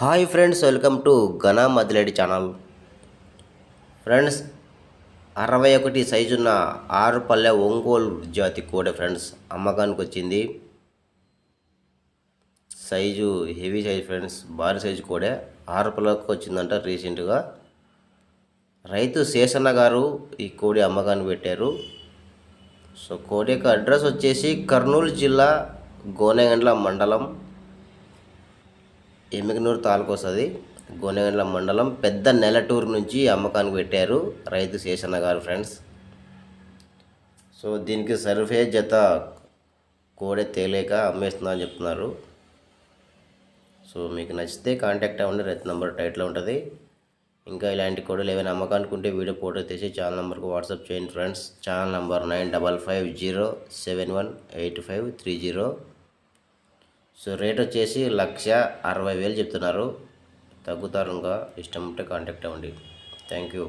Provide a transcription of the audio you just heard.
Hi friends welcome to ఘనా మదిలేడి channel. Friends అరవై ఒకటి సైజున్న ఆరు పల్లె ఒంగోలు జాతి కోడె ఫ్రెండ్స్ అమ్మకానికి వచ్చింది. సైజు హెవీ సైజ్ ఫ్రెండ్స్ భారీ సైజు కోడే. ఆరు పల్లెకు వచ్చిందంట రీసెంట్గా. రైతు శేషన్న గారు ఈ కోడి అమ్మకాన్ని పెట్టారు. సో కోడి యొక్క అడ్రస్ వచ్చేసి కర్నూలు జిల్లా గోనెగండ్ల మండలం. ఎమ్మిగనూరు తాలూకు వస్తుంది గోనెగండ్ల మండలం పెద్ద నెలటూరు నుంచి అమ్మకానికి పెట్టారు రైతు శేషన్న గారు ఫ్రెండ్స్. సో దీనికి సర్వే జత కోడే తేలేక అమ్మేస్తున్నా అని చెప్తున్నారు. సో మీకు నచ్చితే కాంటాక్ట్ అవ్వండి రైతు నెంబర్ టైట్లో ఉంటుంది. ఇంకా ఇలాంటి కోడలు ఏమైనా అమ్మకానికి ఉంటే వీడియో ఫోటో తీసి ఛానల్ నెంబర్కి వాట్సాప్ చేయండి friends. Channel number nine double five zero seven one eight five three zero. So rate వచ్చేసి లక్ష అరవై వేలు చెప్తున్నారు. తగ్గుతారు ఇంకా ఇష్టం ఉంటే కాంటాక్ట్ అవ్వండి. Thank you